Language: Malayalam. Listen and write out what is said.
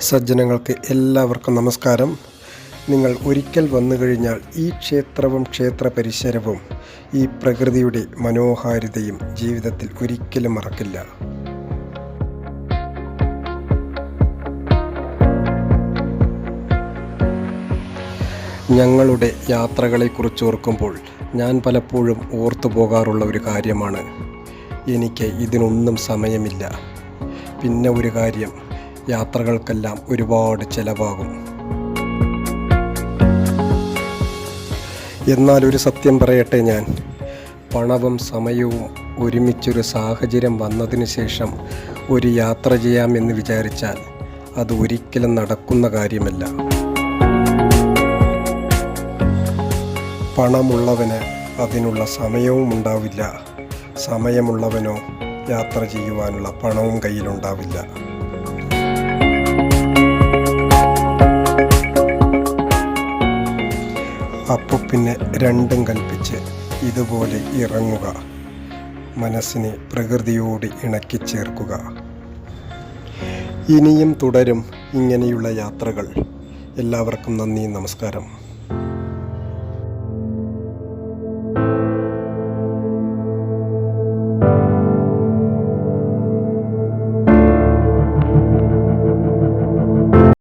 സജ്ജനങ്ങൾക്ക് എല്ലാവർക്കും നമസ്കാരം. നിങ്ങൾ ഒരിക്കൽ വന്നു കഴിഞ്ഞാൽ ഈ ക്ഷേത്രവും ക്ഷേത്ര പരിസരവും ഈ പ്രകൃതിയുടെ മനോഹാരിതയും ജീവിതത്തിൽ ഒരിക്കലും മറക്കില്ല. ഞങ്ങളുടെ യാത്രകളെക്കുറിച്ച് ഓർക്കുമ്പോൾ ഞാൻ പലപ്പോഴും ഓർത്തു പോകാറുള്ള ഒരു കാര്യമാണ്. എനിക്ക് ഇതിനൊന്നും സമയമില്ല. പിന്നെ ഒരു കാര്യം യാത്രകൾക്കെല്ലാം ഒരുപാട് ചിലവാകും. എന്നാൽ ഒരു സത്യം പറയട്ടെ ഞാൻ. പണവും സമയവും ഒരുമിച്ചൊരു സാഹചര്യം വന്നതിന് ശേഷം ഒരു യാത്ര ചെയ്യാമെന്ന് വിചാരിച്ചാൽ അത് ഒരിക്കലും നടക്കുന്ന കാര്യമല്ല. പണമുള്ളവന് അതിനുള്ള സമയവും ഉണ്ടാവില്ല. സമയമുള്ളവനോ യാത്ര ചെയ്യുവാനുള്ള പണവും കയ്യിലുണ്ടാവില്ല. അപ്പോൾ പിന്നെ രണ്ടും കൽപ്പിച്ച് ഇതുപോലെ ഇറങ്ങുക. മനസ്സിനെ പ്രകൃതിയോട് ഇണക്കി ചേർക്കുക. ഇനിയും തുടരും ഇങ്ങനെയുള്ള യാത്രകൾ. എല്ലാവർക്കും നന്ദി നമസ്കാരം.